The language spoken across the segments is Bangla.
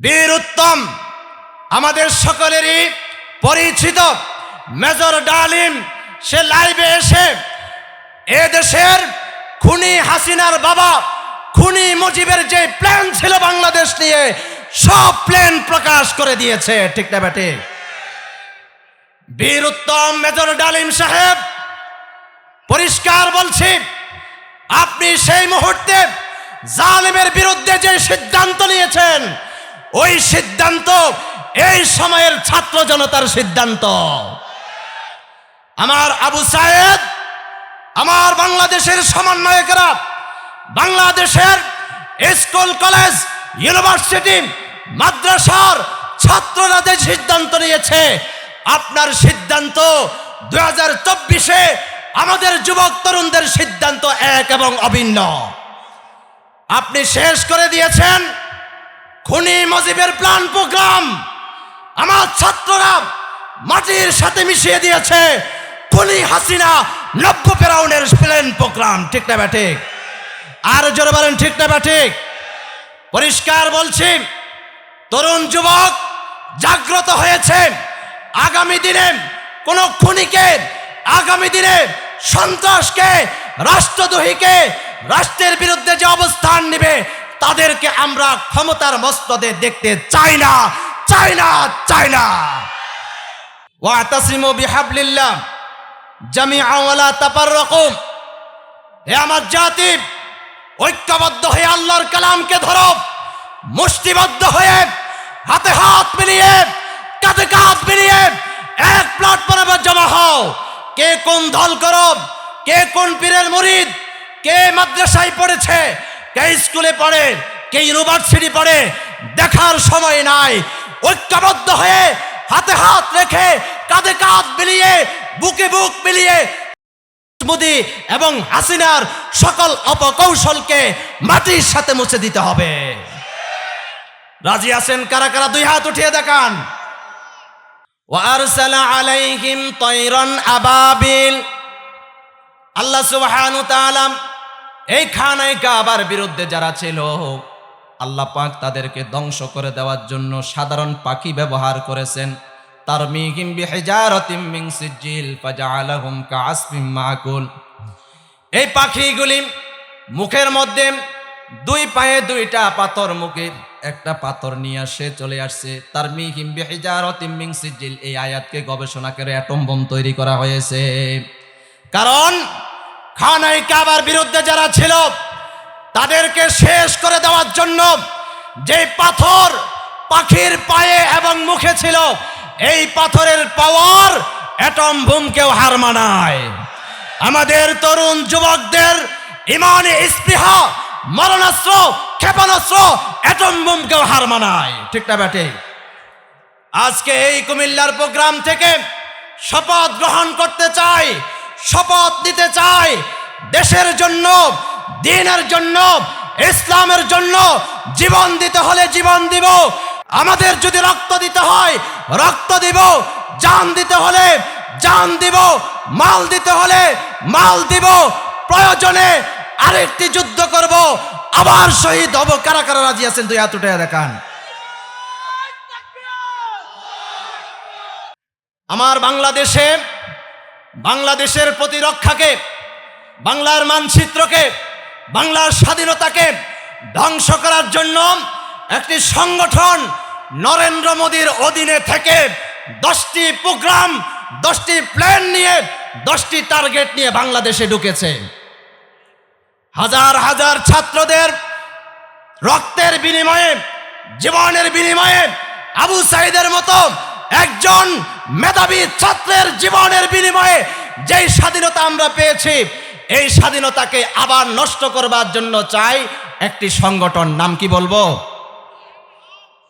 বীর উত্তম আমাদের সকলেরই পরিচিত মেজর ডালিম, সে লাইভে এসে এ দেশের খুনি হাসিনার বাবা, খুনি মুজিবের যে প্ল্যান ছিল বাংলাদেশ নিয়ে, সব প্ল্যান প্রকাশ করে দিয়েছে, ঠিক না বেটে বীর উত্তম মেজর ডালিম সাহেব, পরিষ্কার বলছি, আপনি সেই মুহূর্তে জালেমের বিরুদ্ধে যে সিদ্ধান্ত নিয়েছেন ওই সিদ্ধান্ত, এই সময়ের ছাত্র জনতার সিদ্ধান্ত। আমার আবু সাহেব আমার বাংলাদেশের সমন্বয়করা, বাংলাদেশের স্কুল, কলেজ, ইউনিভার্সিটি, মাদ্রাসার ছাত্ররা যে সিদ্ধান্ত নিয়েছে। আপনার সিদ্ধান্ত দু হাজার চব্বিশে আমাদের যুবক তরুণদের সিদ্ধান্ত এক এবং অভিন্ন। আপনি শেষ করে দিয়েছেন খুনি মজিবের প্ল্যান প্রোগ্রাম। আমার ছাত্ররা মাটির সাথে মিশিয়ে দিয়েছে। খুনি হাসিনা নব্য ফেরাউনের প্ল্যান প্রোগ্রাম, ঠিক না ব্যাঠিক আর জোরে বলেন, ঠিক না ব্যাঠিক পরিষ্কার বলছি, তরুণ যুবক জাগ্রত হয়েছে। আগামী দিনে কোন খুনিকে, আগামী দিনে সন্ত্রাসকে, রাষ্ট্রদ্রোহীকে, রাষ্ট্রের বিরুদ্ধে যে অবস্থান নেবে তাদেরকে আমরা ক্ষমতার মস্তদে দেখতে চাই না চাই না চাই না। ওয়াতাসিমু বিহাবলিল্লাহ জামিআ ওয়ালা তাফাররাকুম। হে আমার জাতি, ঐক্যবদ্ধ হয়ে আল্লাহর কালামকে ধরো, মুষ্টিবদ্ধ হয়ে হাতে হাত মিলিয়ে, কাঁধে কাঁধ মিলিয়ে এক প্ল্যাটফর্মে জমা হও। কে কোন দল করো কে কোন পীরের মুরিদ, কে মাদ্রাসায় পড়েছে কে স্কুলে পড়ে কে ইউনিভার্সিটি পড়ে দেখার সময় নাই ঐক্যবদ্ধ হয়ে হাতে হাত রেখে কাঁধে কাঁধ মিলিয়ে বুকে বুক মিলিয়ে মোদি এবং হাসিনার সকল অপকৌশলকে মাটির সাথে মুছে দিতে হবে রাজি আছেন কারা কারা দুই হাত উঠিয়ে দেখান وأرسل عليهم طيرا أبابيل আল্লাহ সুবহানাহু তাআলা এই খানায় কাবার বিরুদ্ধে যারা ছিল, আল্লাহ পাক তাদেরকে ধ্বংস করে দেওয়ার জন্য সাধারণ পাখি ব্যবহার করেছেন। তার মিহিম বিহিজারাতিম এই পাখিগুলি মুখের মধ্যে দুই পায়ে দুইটা পাথর মুখে একটা পাথর নিয়ে আসে, চলে আসছে। তার মিহিম বিহিজারাতিম মিন সিজিল এই আয়াতকে গবেষণা করে অ্যাটম বোম তৈরি করা হয়েছে। কারণ খানাই কাবার বিরুদ্ধে যারা ছিল, তাদেরকে শেষ করে দেওয়ার জন্য যে পাথর পাখির পায়ে এবং মুখে ছিল, এই পাথরের পাওয়ার অ্যাটম বোমকেও হার মানায়। আমাদের তরুণ যুবকদের ইমানে স্পৃহা, মরণাস্ত্র, ক্ষেপণাস্ত্র অ্যাটম বোমকেও হার মানায়। ঠিক না ব্যাটে? আজকে এই কুমিল্লার প্রোগ্রাম থেকে শপথ গ্রহণ করতে চাই শপথ নিতে চাই দেশের জন্য, দিনের জন্য, ইসলামের জন্য জীবন দিতে হলে জীবন দিব। আমাদের যদি রক্ত দিতে হয়, রক্ত দিব। জান দিতে হলে জান দিব। মাল দিতে হলে মাল দিব। প্রয়োজনে আরেকটি যুদ্ধ করব। আবার শহীদ হব। কারা কারা রাজি আছেন? দুই হাত দেখান। আমার বাংলাদেশে বাংলাদেশের প্রতিরক্ষাকে, বাংলার মানচিত্রকে, বাংলার স্বাধীনতাকে ধ্বংস করার জন্য একটি সংগঠন নরেন্দ্র মোদীর অধীনে থেকে দশটি প্রোগ্রাম, দশটি প্ল্যান নিয়ে, দশটি টার্গেট নিয়ে বাংলাদেশে ঢুকেছে। হাজার হাজার ছাত্রদের রক্তের বিনিময়ে, জীবনের বিনিময়ে আবু সাইদের মতো একজন মেধাবী ছাত্রের জীবনের বিনিময়ে যেই স্বাধীনতা আমরা পেয়েছি, এই স্বাধীনতাকে আবার নষ্ট করবার জন্য চাই একটি সংগঠন। নাম কি বলব?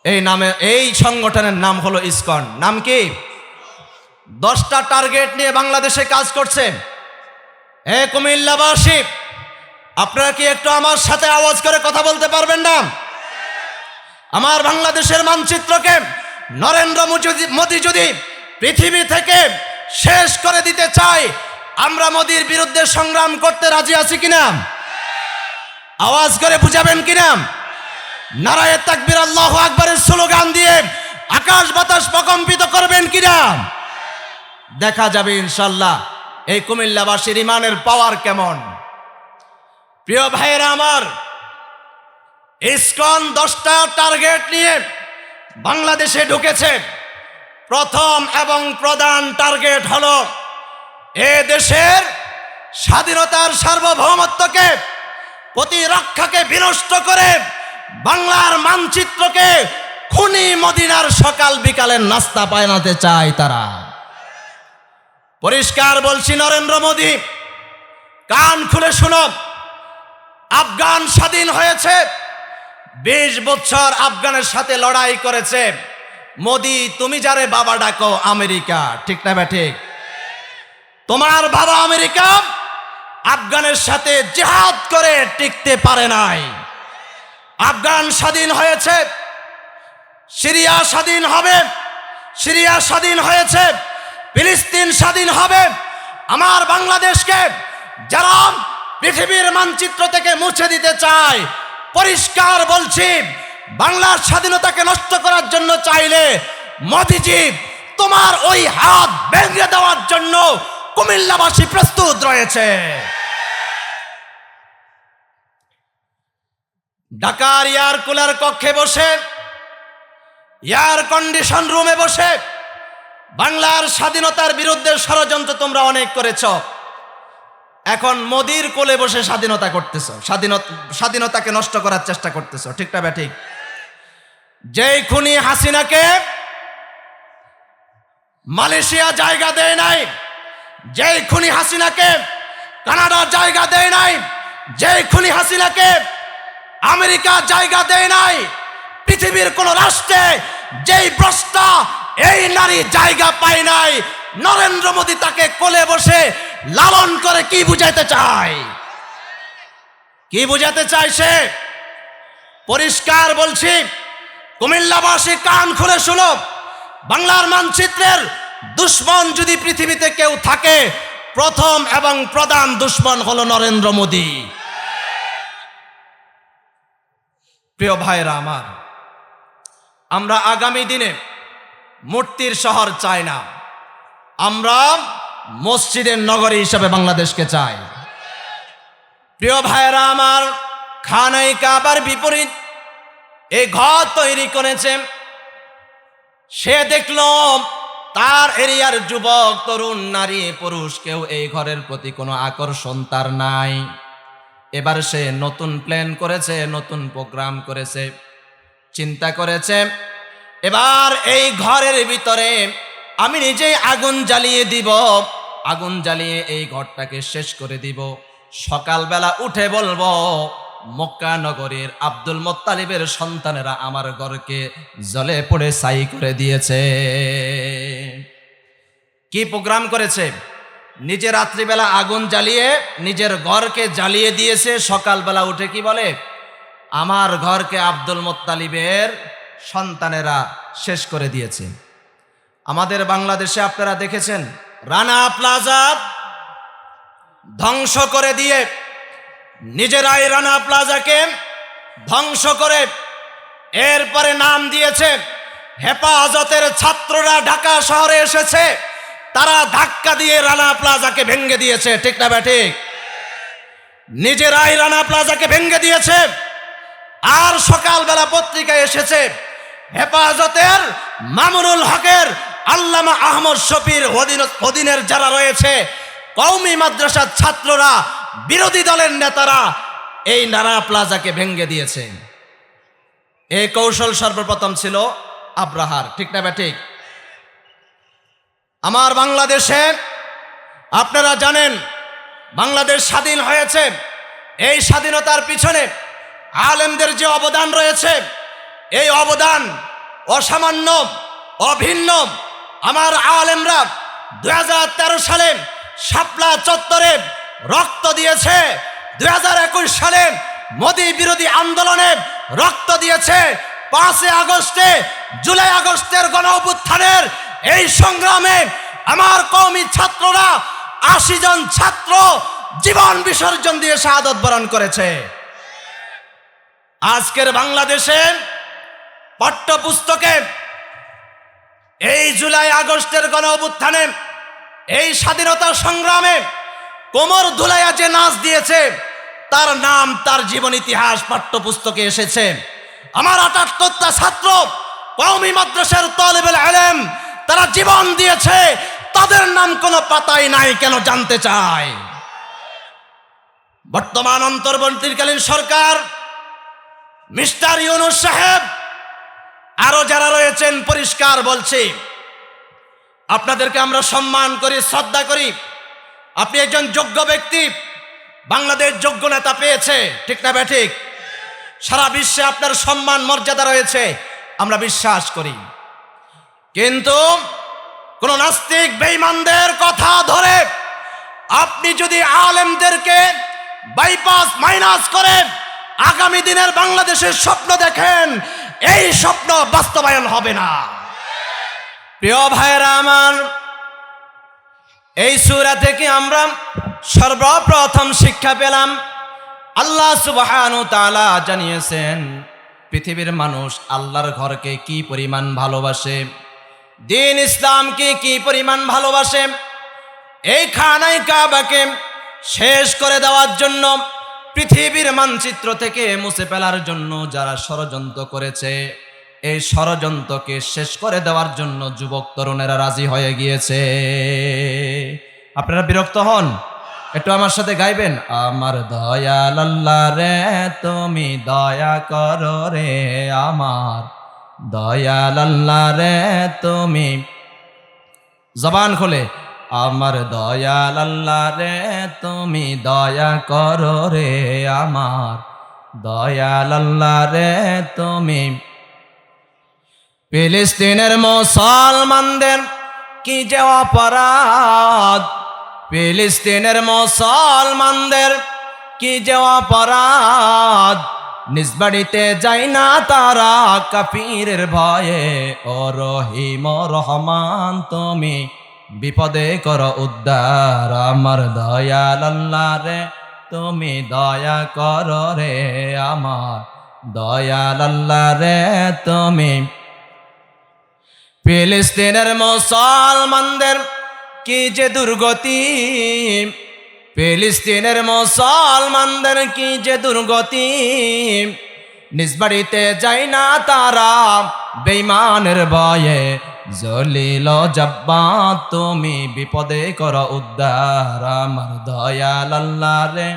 এই নামে, এই সংগঠনের নাম হলো ইসকন। নাম কি? দশটা টার্গেট নিয়ে বাংলাদেশে কাজ করছে। এ কুমিল্লাবাসী, আপনারা কি একটু আমার সাথে আওয়াজ করে কথা বলতে পারবেন না? আমার বাংলাদেশের মানচিত্রকে নরেন্দ্র মোদি- মোদি যদি পৃথিবী থেকে শেষ করে দিতে চাই, আমরা মোদির বিরুদ্ধে সংগ্রাম করতে রাজি আছি কিনা? আওয়াজ করে বুঝাবেন কিনা? নারায়ে তাকবীর আল্লাহু আকবরের স্লোগান দিয়ে আকাশ বাতাস প্রকম্পিত করবেন কিনা? দেখা যাবে ইনশাল্লাহ এই কুমিল্লাবাসীর ইমানের পাওয়ার কেমন? প্রিয় ভাইয়েরা আমার, ইসকন দশটা টার্গেট নিয়ে বাংলাদেশে ঢুকেছে। প্রথম এবং প্রধান টার্গেট হল এ দেশের স্বাধীনতার সার্বভৌমত্বকে, প্রতিরক্ষাকে বিনষ্ট করে বাংলার মানচিত্রকে খুনি মদিনার সকাল বিকালের নাস্তা পায়নাতে চায় তারা। পরিষ্কার বলছি নরেন্দ্র মোদী, কান খুলে শুনো। আফগান স্বাধীন হয়েছে, বিশ বছর আফগানের সাথে লড়াই করেছে। মোদি, তুমি যারে বাবা ডাকো, আমেরিকা। ঠিক না বে ঠিক? তোমার বাবা আমেরিকা আফগানের সাথে জেহাদ করে টিকতে পারে নাই। আফগান স্বাধীন হয়েছে, সিরিয়া স্বাধীন হবে, সিরিয়া স্বাধীন হয়েছে, ফিলিস্তিন স্বাধীন হবে। আমার বাংলাদেশকে যারা পৃথিবীর মানচিত্র থেকে মুছে দিতে চায়, পরিষ্কার বলছি বাংলার স্বাধীনতাকে নষ্ট করার জন্য চাইলে মোদিজি তোমার ওই হাত ভেঙে দেওয়ার জন্য কুমিল্লাবাসী প্রস্তুত রয়েছে। ঢাকার এয়ার কুলার কক্ষে বসে, এয়ার কন্ডিশন রুমে বসে বাংলার স্বাধীনতার বিরুদ্ধে ষড়যন্ত্র তোমরা অনেক করেছ। এখন মোদির কোলে বসে স্বাধীনতা করতেছ, স্বাধীনতা স্বাধীনতাকে নষ্ট করার চেষ্টা করতেছ ঠিকটা ব্যা ঠিক? যেই খুনি হাসিনাকে মালয়েশিয়া জায়গা দেয় নাই, যেই খুনি হাসিনাকে কানাডার জায়গা দেয় নাই, যেই খুনি হাসিনাকে আমেরিকা জায়গা দেয় নাই, পৃথিবীর কোন রাষ্ট্রে যেই প্রশ্না এই নারী জায়গা পায় নাই, নরেন্দ্র মোদী তাকে কোলে বসে লালন করে কি বুঝাইতে চায়? কি বুঝাতে চায় সে? পরিষ্কার বলছি কুমিল্লাবাসী কান খুলে শুনো। বাংলার মানচিত্রের দুশ্মন যদি পৃথিবীতে কেউ থাকে, প্রথম এবং প্রধান দুশ্মন হলো নরেন্দ্র মোদী। প্রিয় ভাইরা আমার, আমরা আগামী দিনে মূর্তির শহর চাই না। আমরা মসজিদের নগরী হিসাবে বাংলাদেশকে চাই। প্রিয় ভাইরা আমার খানাই কাবার বিপরীত এই ঘর তৈরি করেছে। সে দেখল তার এরিয়ার যুবক, তরুণ, নারী, পুরুষ, কেউ এই ঘরের প্রতি কোনো আকর্ষণ তার নাই। এবার সে নতুন প্ল্যান করেছে, নতুন প্রোগ্রাম করেছে, চিন্তা করেছে। এবার এই ঘরের ভিতরে আমি নিজেই আগুন জ্বালিয়ে দিব। আগুন জ্বালিয়ে এই ঘরটাকে শেষ করে দিব। সকালবেলা উঠে বলব মক্কা নগরীর আব্দুল মোত্তালিবের সন্তানেরা আমার ঘরকে জলে পড়ে সাই করে দিয়েছে। কি প্রোগ্রাম করেছে? নিজে রাত্রিবেলা আগুন জ্বালিয়ে নিজের ঘরকে জ্বালিয়ে দিয়েছে। সকালবেলা উঠে কি বলে? আমার ঘরকে আব্দুল মোত্তালিবের সন্তানেরা শেষ করে দিয়েছে। আমাদের বাংলাদেশে আপনারা দেখেছেন, রানা প্লাজা ধ্বংস করে দিয়ে নিজেরাই রানা প্লাজাকে ধ্বংস করে এরপরে নাম দিয়েছে, হেফাজতের ছাত্ররা ঢাকা শহরে এসেছে, তারা ধাক্কা দিয়ে রানা প্লাজাকে ভেঙ্গে দিয়েছে, ঠিক না ব্যাঠিক নিজেরাই রানা প্লাজাকে ভেঙ্গে দিয়েছে, আর সকালবেলা পত্রিকায় এসেছে, হেফাজতের মামুনুল হকের আল্লামা আহমদ শফির অধীন- অধীনের যারা রয়েছে কৌমি মাদ্রাসার ছাত্ররা বিরোধী দলের নেতারা এই নানা প্লাজাকে ভেঙ্গে দিয়েছে। এই কৌশল সর্বপ্রথম ছিল আব্রাহার, ঠিক না বা ঠিক? আমার বাংলাদেশে আপনারা জানেন, বাংলাদেশ স্বাধীন হয়েছে। এই স্বাধীনতার পিছনে আলেমদের যে অবদান রয়েছে, এই অবদান অসামান্য, অভিন্ন। আমার আলেমরা দু হাজার তেরো সালে শাপলা চত্বরে রক্ত দিয়েছে। দুই হাজার একুশ সালে মোদী বিরোধী আন্দোলনে রক্ত দিয়েছে। পাঁচই আগস্টে, জুলাই আগস্টের গণ অভ্যুত্থানের এই সংগ্রামে আমার কওমি ছাত্ররা আশি জন ছাত্র জীবন বিসর্জন দিয়ে শাহাদত বরণ করেছে। আজকের বাংলাদেশে পাঠ্যপুস্তকে এই জুলাই আগস্টের গণ অভ্যুত্থানে, এই স্বাধীনতা সংগ্রামে কোমর ধুলাইয়া যে নাচ দিয়েছে, তার নাম, তার জীবন ইতিহাস পাঠ্যপুস্তকে এসেছে। আমার আটাত্তরটা ছাত্র, কওমি মাদ্রাসার তলেবেল আলেম, তারা জীবন দিয়েছে, তাদের নাম কোনো পাতাই নাই, কেন জানতে চায়? বর্তমান অন্তর্বর্তীকালীন সরকার, মিস্টার ইউনুস সাহেব, আরও যারা রয়েছেন, পরিষ্কার বলছি, আপনাদেরকে আমরা সম্মান করি, শ্রদ্ধা করি। আপনি একজন যোগ্য ব্যক্তি। বাংলাদেশ যোগ্য নেতা পেয়েছে, ঠিক না ব্যাঠিক সারা বিশ্বে আপনার সম্মান, মর্যাদা রয়েছে, আমরা বিশ্বাস করি। কিন্তু কোন নাস্তিক বেঈমানদের কথা ধরে আপনি যদি আলেমদেরকে বাইপাস মাইনাস করে আগামী দিনের বাংলাদেশের স্বপ্ন দেখেন, এই স্বপ্ন বাস্তবায়ন হবে না। প্রিয় ভাইরা আমার এই সুরা থেকে আমরা সর্বপ্রথম শিক্ষা পেলাম, আল্লাহ সুবহানু তাআলা জানিয়েছেন, পৃথিবীর মানুষ আল্লাহর ঘরকে কি পরিমাণ ভালোবাসে, দিন ইসলামকে কি পরিমাণ ভালোবাসে, এই খানাই কাবাকে শেষ করে দেওয়ার জন্য, পৃথিবীর মানচিত্র থেকে মুছে ফেলার জন্য যারা ষড়যন্ত্র করেছে, এই ষড়যন্ত্রকে শেষ করে দেওয়ার জন্য যুবক তরুণেরা রাজি হয়ে গিয়েছে। আপনারা বিরক্ত হন? একটু আমার সাথে গাইবেন? আমার দয়াল রে, তুমি দয়া করো রে আমার। দয়াল রে, তুমি জবান খোলে। আমার দয়াল রে, তুমি দয়া করো রে আমার। দয়াল রে, তুমি ফিলিস্তিনের মুসলমানদের কি যে অপরাধ। ফিলিস্তিনের মুসলমানদের কি যে অপরাধ? নিজ বাড়িতে যাই না তারা কাপীরের ভয়ে। ও রহিম রহমান, তুমি বিপদে কর উদ্ধার। আমার দয়াল আল্লাহ রে, তুমি দয়া কর রে। আমার দয়াল আল্লাহ রে, তুমি ফিলিস্তিনের মুসলমানদের কি যে দুর্গতি? ফিলিস্তিনের মুসলমানদের কি যে দুর্গতি? নিজ বাড়িতে যাই না তারা বেইমানের ভয়ে। জলিল জব্বা তুমি বিপদে কর উদ্ধার। আমার দয়াল আল্লাহ রে,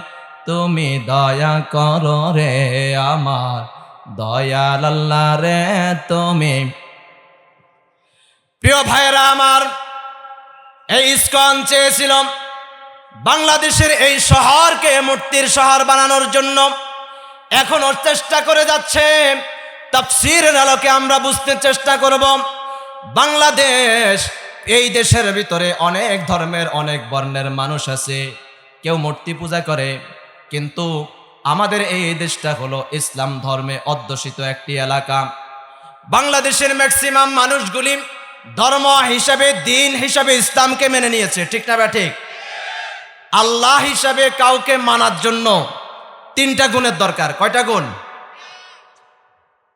তুমি দয়া কর রে। আমার দয়াল আল্লাহ রে, তুমি প্রিয় ভাইরা আমার এই ইস্কন চেয়েছিল বাংলাদেশের এই শহরকে মূর্তির শহর বানানোর জন্য। এখন ওর চেষ্টা করে যাচ্ছে। তাফসিরের আলোকে আমরা বুঝতে চেষ্টা করব, বাংলাদেশ এই দেশের ভিতরে অনেক ধর্মের, অনেক বর্ণের মানুষ আছে। কেউ মূর্তি পূজা করে, কিন্তু আমাদের এই দেশটা হলো ইসলাম ধর্মে অধ্যুষিত একটি এলাকা। বাংলাদেশের ম্যাক্সিমাম মানুষগুলি ধর্ম হিসাবে, দিন হিসাবে ইসলামকে মেনে নিয়েছে। ঠিক না ঠিক? আল্লাহ হিসাবে কাউকে মানার জন্য তিনটা গুণের দরকার। কয়টা গুণ?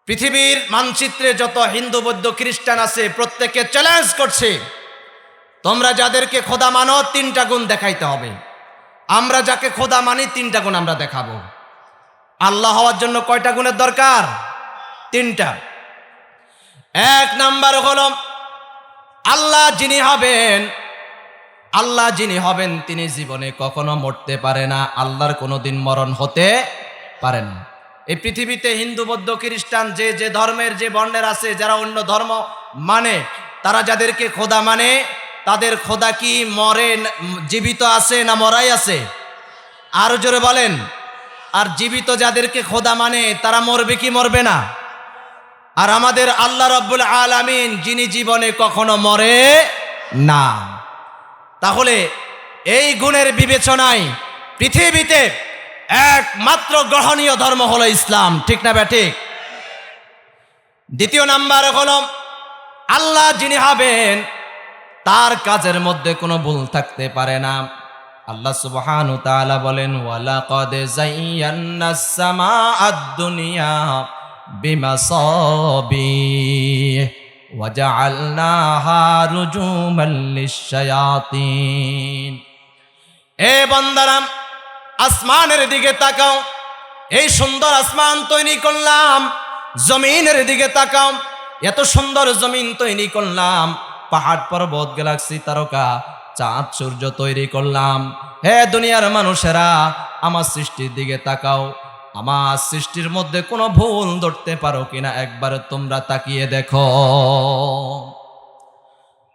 পৃথিবীর মানচিত্রে যত হিন্দু, বৌদ্ধ, খ্রিস্টান আছে, প্রত্যেককে চ্যালেঞ্জ করছে, তোমরা যাদেরকে খোদা মানো, তিনটা গুণ দেখাইতে হবে। আমরা যাকে খোদা মানি, তিনটা গুণ আমরা দেখাবো। আল্লাহ হওয়ার জন্য কয়টা গুণের দরকার? তিনটা। এক নাম্বার হলো আল্লাহ যিনি হবেন, আল্লাহ যিনি হবেন, তিনি জীবনে কখনো মরতে পারে না, আল্লাহর কোনো দিন মরণ হতে পারে না। এই পৃথিবীতে হিন্দু, বৌদ্ধ, খ্রিস্টান, যে যে ধর্মের, যে বর্ণের আছে, যারা অন্য ধর্ম মানে তারা যাদেরকে খোদা মানে তাদের খোদা কি মরে, জীবিত আছে না মরাই আছে? আরও জোরে বলেন, আর জীবিত যাদেরকে খোদা মানে তারা মরবে কি মরবে না? আর আমাদের আল্লাহ রব্বুল আলামিন, যিনি জীবনে কখনো মরে না। তাহলে এই গুণের বিবেচনায় পৃথিবীতে একমাত্র গ্রহণীয় ধর্ম হলো ইসলাম, ঠিক না ব্যাঠিক দ্বিতীয় নাম্বার হলো, আল্লাহ যিনি হবেন, তার কাজের মধ্যে কোনো ভুল থাকতে পারে না। আল্লাহ সুবহানু তাআলা বলেন ওয়ালাকাদ যায়্যান্নাস সামাআদ দুনিয়া। বিমাসাবিহ ওয়াজআলনাহা রুজুমান লিশ-শায়াতিন এ বান্দারাম, আসমানের দিকে তাকাও। এই সুন্দর আসমান তৈরি করলাম। জমিনের দিকে তাকাও। এত সুন্দর জমিন তৈরি করলাম। পাহাড় পর্বত, গ্যালাক্সি, তারকা, চাঁদ, সূর্য তৈরি করলাম। হে দুনিয়ার মানুষেরা, আমার সৃষ্টির দিকে তাকাও। আমার সৃষ্টির মধ্যে কোনো ভুল ধরতে পারো কিনা একবার তোমরা তাকিয়ে দেখো।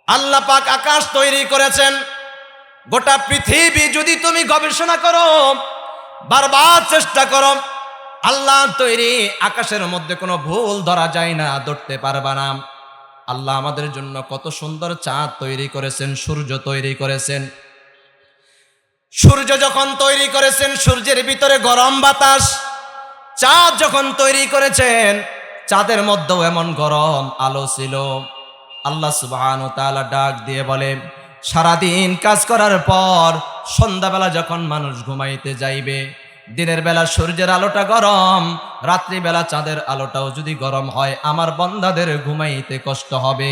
আল্লাহ পাক আকাশ তৈরি করেছেন। গোটা পৃথিবী যদি তুমি গবেষণা করো, বারবার চেষ্টা করো, আল্লাহ তৈরি আকাশের মধ্যে কোনো ভুল ধরা যায় না, ধরতে পারবা না। আল্লাহ আমাদের জন্য কত সুন্দর চাঁদ তৈরি করেছেন, সূর্য তৈরি করেছেন। সূর্য যখন তৈরি করেছেন, সূর্যের ভিতরে গরম বাতাস চাঁদ যখন তৈরি করেছেন, চাঁদের মধ্যেও এমন গরম আলো ছিল। আল্লাহ সুবহান তাআলা ডাক দিয়ে বলে, সারাদিন কাজ করার পর সন্ধ্যাবেলা যখন মানুষ ঘুমাইতে যাইবে, দিনের বেলা সূর্যের আলোটা গরম, রাত্রিবেলা চাঁদের আলোটাও যদি গরম হয়, আমার বন্দাদের ঘুমাইতে কষ্ট হবে।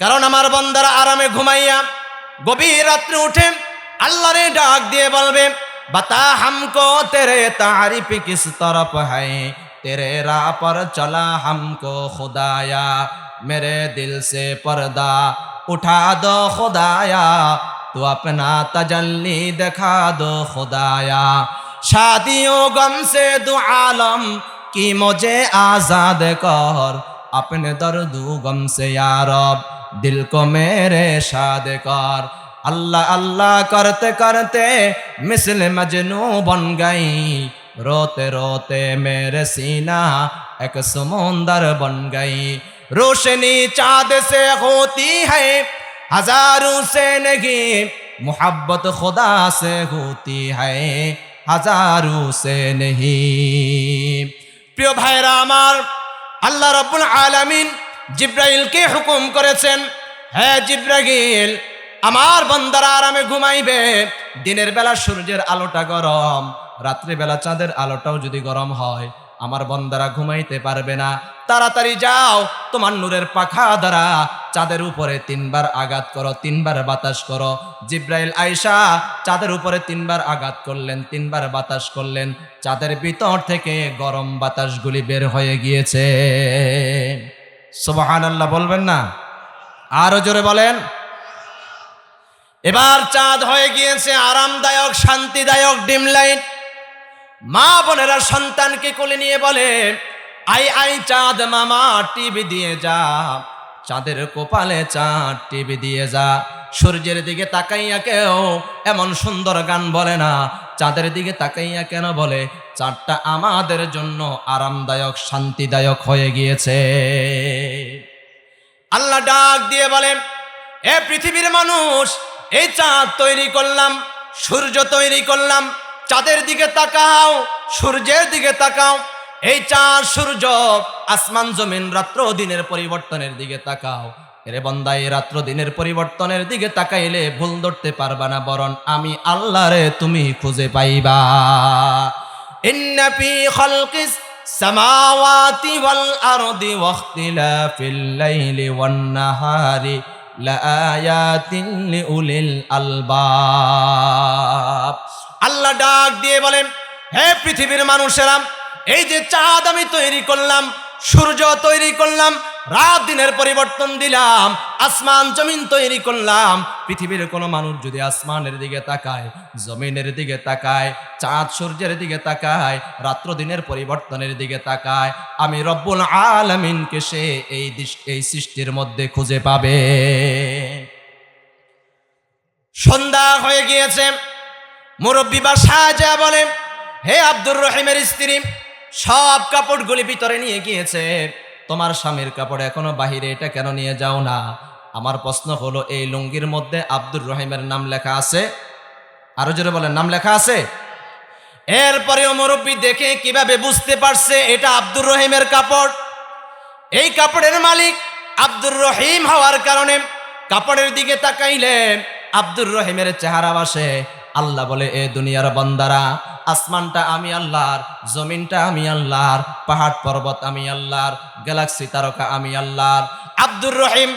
কারণ আমার বন্দারা আরামে ঘুমাইয়া গভীর রাত্রে উঠে আল্লাহরে ডাক দিয়ে বলবে बता हमको तेरे तारीफ किस तरफ है तेरे राह पर चला हमको खुदाया मेरे दिल से पर्दा उठा दो खुदाया तो अपना तजल्ली दिखा दो खुदाया शादियों गम से दो आलम की मुझे आजाद कर अपने दर्दू गम से यारब दिल को मेरे शाद कर अल्लाह अल्लाह करते करते मिसल मजनू बन गई रोते रोते मेरे सीना एक समुंदर बन गई रोशनी चाँद से होती है हजारों से नहीं मोहब्बत खुदा से होती है हजारों से नहीं প্রিয় ভাইরা আমার আল্লাহ রব্বুল আলামিন জিব্রাইলকে হুকুম করেছেন হ্যাঁ জিব্রাইল আমার বন্দারা আরামে ঘুমাইবে। দিনের বেলা সূর্যের আলোটা গরম রাত্রিবেলা চাঁদের আলোটাও যদি গরম হয়, আমার বন্দারা ঘুমাইতে পারবে না। তাড়াতাড়ি যাও, তোমার নূরের পাখা দ্বারা চাঁদের উপরে তিনবার আঘাত করো, তিনবার বাতাস করো। জিব্রাইল আয়সা চাঁদের উপরে তিনবার আঘাত করলেন, তিনবার বাতাস করলেন। চাঁদের ভিতর থেকে গরম বাতাসগুলি বের হয়ে গিয়েছে। সুবহান আল্লাহ বলবেন না? আরও জোরে বলেন। এবার চাঁদ হয়ে গিয়েছে, আরামদায়ক, শান্তিদায়ক ডিম লাইট মা বোনেরা সন্তানকে কোলে নিয়ে বলে, আই আই, চাঁদ মামা, টিভি দিয়ে যা। চাঁদের কোপালে চাঁদ, টিভি দিয়ে যা। সূর্যের দিকে তাকাইয়া কেউ এমন সুন্দর গান বলে না। চাঁদের দিকে তাকাইয়া কেন বলে, চাঁদটা আমাদের জন্য আরামদায়ক, শান্তিদায়ক হয়ে গিয়েছে। আল্লাহ ডাক দিয়ে বলেন, এ পৃথিবীর মানুষ এই চাঁদ তৈরি করলাম, সূর্য তৈরি করলাম, চাঁদের দিকে তাকাও, সূর্যের দিকে তাকাও। এই চাঁদ, সূর্য আসমান, জমিন, রাত্র দিনের পরিবর্তনের দিকে তাকাও। এরে বন্দা এই রাত্র দিনের পরিবর্তনের দিকে তাকাইলে ভুল ধরতে পারবা না, বরং আমি আল্লাহরে তুমি খুঁজে পাইবা। ইন্না ফি খালকিস সামাওয়াতি ওয়াল আরদি ওয়াখতিলাফিল লাইলি ওয়ান নাহারি। আল্লাহ ডাক দিয়ে বলেন হে পৃথিবীর মানুষেরা এই যে চাঁদ আমি তৈরি করলাম সূর্য তৈরি করলাম, রাত দিনের পরিবর্তন দিলাম, আসমান, জমিন তৈরি করলাম। পৃথিবীর কোনো মানুষ যদি আসমানের দিকে তাকায়, জমিনের দিকে তাকায়, চাঁদ সূর্যের দিকে তাকায়, রাত্র দিনের পরিবর্তনের দিকে তাকায়, আমি রব্বুল আলমিনকে সে এই এই সৃষ্টির মধ্যে খুঁজে পাবে। সন্ধ্যা হয়ে গিয়েছে, মুরব্বী বা সাজা বলে, হে আব্দুর রহিমের স্ত্রী সব কাপড়গুলি ভিতরে নিয়ে গিয়েছে। তোমার স্বামীর কাপড় এখনও বাহিরে, এটা কেন নিয়ে যাও না? আমার প্রশ্ন হলো, এই লুঙ্গির মধ্যে আব্দুর রহিমের নাম লেখা আছে? আরও জোরে বলেন, নাম লেখা আছে? এরপরেও মুরব্বী দেখে কীভাবে বুঝতে পারছে এটা আব্দুর রহিমের কাপড়? এই কাপড়ের মালিক আব্দুর রহিম হওয়ার কারণে কাপড়ের দিকে তাকাইলে আব্দুর রহিমের চেহারা বাসে। আল্লাহ বলে, এ দুনিয়ার বন্দারা, আসমানটা আমি আল্লাহর, জমিনটা আমি আল্লাহর, পাহাড় পর্বত আমি আল্লাহর, গ্যালাক্সি তারকা আমি আল্লাহর, আব্দুর রহিম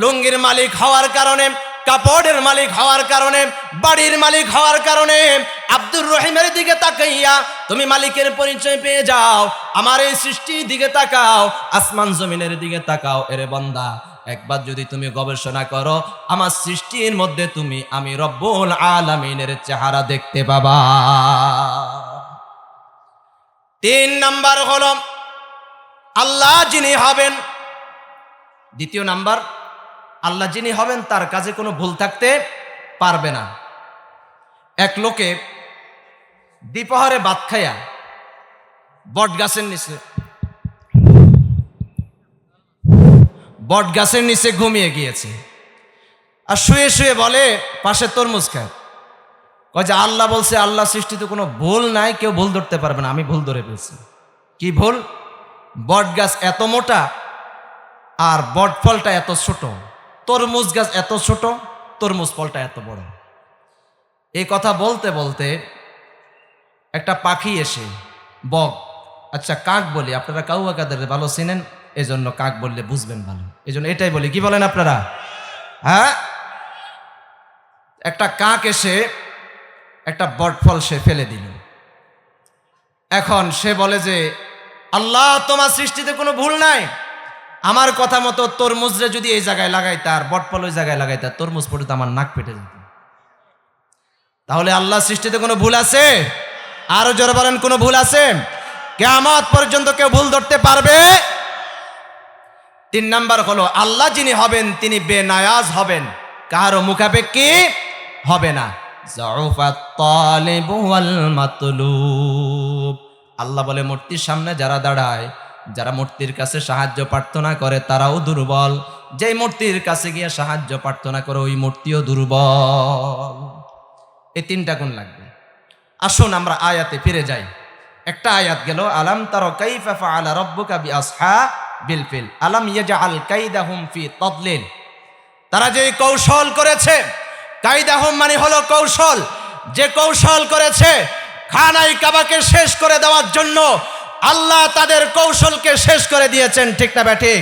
লুঙ্গির মালিক হওয়ার কারণে, কাপড়ের মালিক হওয়ার কারণে, বাড়ির মালিক হওয়ার কারণে, আব্দুর রহিমের দিকে তাকাইয়া তুমি মালিকের পরিচয় পেয়ে যাও, আমার এই সৃষ্টির দিকে তাকাও, আসমান জমিনের দিকে তাকাও, এরে বন্দা। একবার যদি তুমি গবেষণা করো, আমার সৃষ্টির মধ্যে তুমি আমি রব্বুল আলামিনের চেহারা দেখতে পাবা। তিন নাম্বার হলো, আল্লাহ যিনি হবেন, দ্বিতীয় নাম্বার, আল্লাহ যিনি হবেন তার কাজে কোনো ভুল থাকতে পারবে না। এক লোকে দ্বিপহরে বাদ খাইয়া বট গাছের নিচে বট গাছের নিচে ঘুমিয়ে গিয়েছে। আর শুয়ে শুয়ে বলে, পাশে তরমুজ খায় কয় যে, আল্লাহ বলছে, আল্লাহ সৃষ্টিতে কোনো ভুল নাই, কেউ ভুল ধরতে পারবে না, আমি ভুল ধরে ফেলছি। কি ভুল? বট গাছ এত মোটা আর বট ফলটা এত ছোট। তরমুজ গাছ এত ছোট, তরমুজ ফলটা এত বড়। এই কথা বলতে বলতে একটা পাখি এসে, বক আচ্ছা কাক বলি? আপনারা কাউয়া কাদের ভালো চিনেন? এই জন্য কাক বললে বুঝবেন ভালো। এই জন্য এটাই বলি, কি বলেন আপনারা? হ্যাঁ? একটা কাক এসে একটা বটফল সে ফেলে দিল। এখন সে বলে যে, আল্লাহ, তোমার সৃষ্টিতে কোনো ভুল নাই। আমার কথা মতো তরমুজরে যদি এই জায়গায় লাগাইতে আর বটফল ওই জায়গায় লাগাইতে, তরমুজ পড়ে তো আমার নাক পেটে যেত। তাহলে আল্লাহ সৃষ্টিতে কোনো ভুল আছে? আরও জোরে বলেন, কোনো ভুল আছে? কেয়ামত পর্যন্ত কেউ ভুল ধরতে পারবে? তিন নাম্বার হলো আল্লাহ যিনি হবেন তিনি বেনায়াজ হবেন। কারও মুখাপেক্ষি হবে না। আল্লাহ বলে মূর্তির সামনে যারা দাঁড়ায় যারা মূর্তির কাছে সাহায্য প্রার্থনা করে তারাও দুর্বল। যেই মূর্তির কাছে গিয়ে সাহায্য প্রার্থনা করে ওই মূর্তিও দুর্বল। এই তিনটা গুণ লাগবে। আসুন আমরা আয়াতে ফিরে যাই। একটা আয়াত গেল আলাম তার কাইফা ফাআলা রাব্বুকা বিআসহাবিল ফিল আলাম কাইদা হুম ফি তদলিল। তারা যে কৌশল করেছে কাইদা হুম মানে হলো কৌশল। যে কৌশল করেছে, খানাই কাবাকে শেষ করে দেওয়ার জন্য আল্লাহ তাদের কৌশলকে শেষ করে দিয়েছেন, ঠিক না ব্যাঠিক?